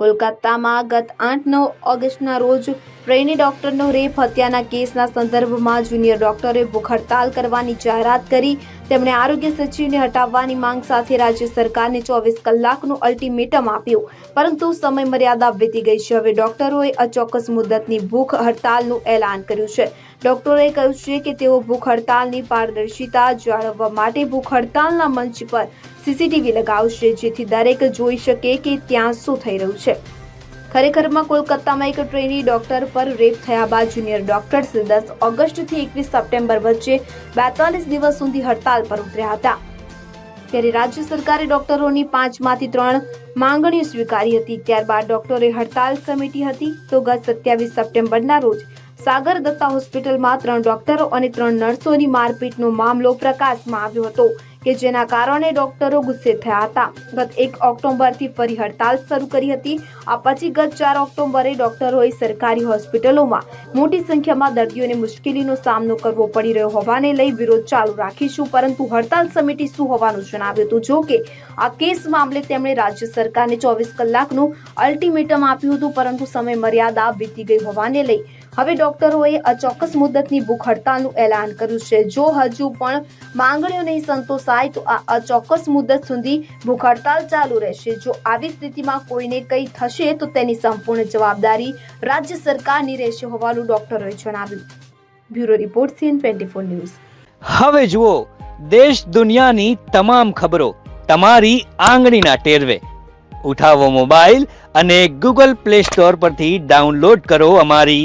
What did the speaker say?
કોલકાતામાં ગત આઠ નવ ઓગસ્ટના રોજ ટ્રેની ડોક્ટરનો રેપ હત્યાના કેસના સંદર્ભમાં જુનિયર ડોક્ટરે ભૂખ હડતાલ કરવાની જાહેરાત કરી. તેમણે આરોગ્ય સચિવને હટાવવાની માંગ સાથે રાજ્ય સરકારને ચોવીસ કલાકનું અલ્ટિમેટમ આપ્યું. પરંતુ સમય મર્યાદા વીતી ગઈ છે. હવે ડોક્ટરોએ અચોક્કસ મુદતની ભૂખ હડતાલનું એલાન કર્યું છે. ડોક્ટરોએ કહ્યું છે કે તેઓ ભૂખ હડતાલની પારદર્શિતા જાળવવા માટે ભૂખ હડતાલના મંચ પર સીસીટીવી લગાવશે, જેથી દરેક જોઈ શકે કે ત્યાં શું થઈ રહ્યું છે. ખરેખરમાં કોલકાતામાં એક ટ્રેની ડોક્ટર પર રેપ થયા બાદ જુનિયર ડોક્ટર્સ દસ ઓગસ્ટથી એકવીસ સપ્ટેમ્બર વચ્ચે બેતાલીસ દિવસ સુધી હડતાલ પર ઉતર્યા હતા. ત્યારે રાજ્ય સરકારે ડોક્ટરોની પાંચમાંથી ત્રણ માંગણીઓ સ્વીકારી હતી. ત્યારબાદ ડોક્ટરોએ હડતાલ સમેટી હતી. તો ગત સત્યાવીસ સપ્ટેમ્બરના રોજ સાગર દત્તા હોસ્પિટલમાં ત્રણ ડોક્ટરો અને ત્રણ નર્સોની મારપીટનો મામલો પ્રકાશમાં આવ્યો હતો, કે જેના કારણે ડોક્ટરો ગુસ્સે થયા હતા. ગત એક ઓક્ટોબરથી ફરી હડતાલ શરૂ કરી હતી. આ પછી ગત ચાર ઓક્ટોબરે ડોક્ટરોએ સરકારી હોસ્પિટલોમાં મોટી સંખ્યામાં દર્દીઓને મુશ્કેલીનો સામનો કરવો પડી રહ્યો હોવાને લઈ વિરોધ ચાલુ રાખીશું, પરંતુ હડતાલ સમિતિ શું હોવાનું જણાવ્યું હતું? જો કે, આ કેસ મામલે તેમણે રાજ્ય સરકારને ચોવીસ કલાકનું અલ્ટિમેટમ આપ્યું હતું, પરંતુ સમય મર્યાદા વીતી ગઈ હોવાને લઈ હવે ડોક્ટરોએ અચોક્કસ મુદ્દતની ભૂખ હડતાલનું એલાન કર્યું છે. જો હજુ પણ માંગણીઓ નહીં સંતોષાય, તો આ અચોક્કસ મુદ્દત સુધી ભૂખ હડતાલ ચાલુ રહેશે. જો આવી સ્થિતિમાં કોઈને કંઈ થશે, તો તેની સંપૂર્ણ જવાબદારી રાજ્ય સરકારની રહેશે હોવાનું ડોક્ટરોએ જણાવ્યું. Bureau report, CN twenty four news. હવે જુઓ, દેશ દુનિયાની તમામ ખબરો તમારી આંગળીના ટેરવે. ઉઠાવો મોબાઈલ અને ગૂગલ પ્લે સ્ટોર પરથી ડાઉનલોડ કરો અમારી